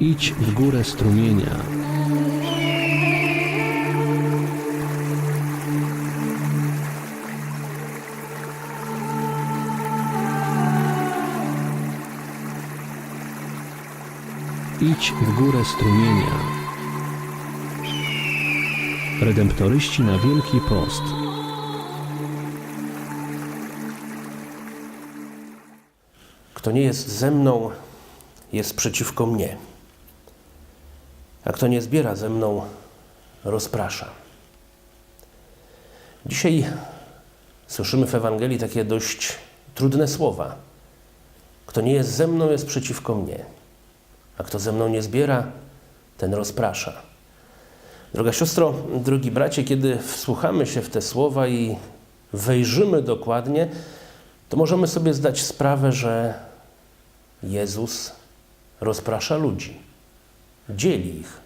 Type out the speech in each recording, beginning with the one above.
Idź w górę strumienia. Idź w górę strumienia. Redemptoryści na Wielki Post. Kto nie jest ze mną, jest przeciwko mnie. A kto nie zbiera ze mną, rozprasza. Dzisiaj słyszymy w Ewangelii takie dość trudne słowa. Kto nie jest ze mną, jest przeciwko mnie. A kto ze mną nie zbiera, ten rozprasza. Droga siostro, drogi bracie, kiedy wsłuchamy się w te słowa i wejrzymy dokładnie, to możemy sobie zdać sprawę, że Jezus rozprasza ludzi, dzieli ich.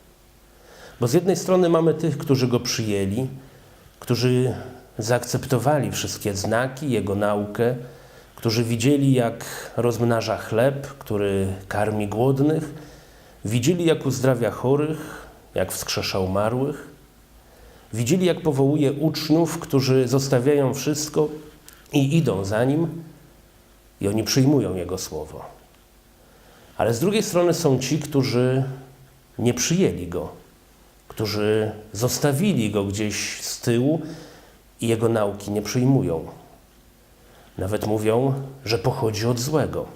Bo z jednej strony mamy tych, którzy go przyjęli, którzy zaakceptowali wszystkie znaki, jego naukę, którzy widzieli, jak rozmnaża chleb, który karmi głodnych, widzieli, jak uzdrawia chorych, jak wskrzesza umarłych, widzieli, jak powołuje uczniów, którzy zostawiają wszystko i idą za nim, i oni przyjmują jego słowo. Ale z drugiej strony są ci, którzy nie przyjęli go, którzy zostawili go gdzieś z tyłu i jego nauki nie przyjmują. Nawet mówią, że pochodzi od złego.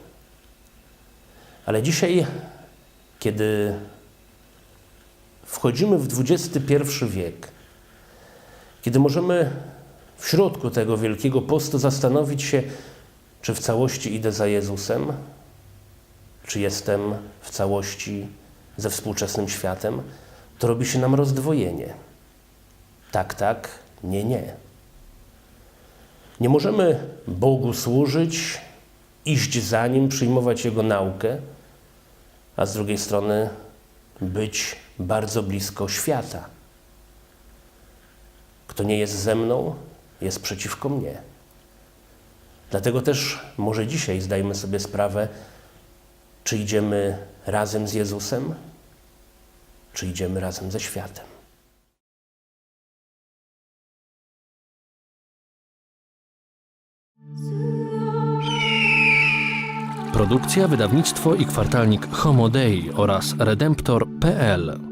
Ale dzisiaj, kiedy wchodzimy w XXI wiek, kiedy możemy w środku tego wielkiego postu zastanowić się, czy w całości idę za Jezusem, czy jestem w całości ze współczesnym światem, to robi się nam rozdwojenie. Tak, tak, nie, nie. Nie możemy Bogu służyć, iść za Nim, przyjmować Jego naukę, a z drugiej strony być bardzo blisko świata. Kto nie jest ze mną, jest przeciwko mnie. Dlatego też może dzisiaj zdajmy sobie sprawę, czy idziemy razem z Jezusem, czy idziemy razem ze światem. Produkcja, wydawnictwo i kwartalnik Homo Dei oraz Redemptor.pl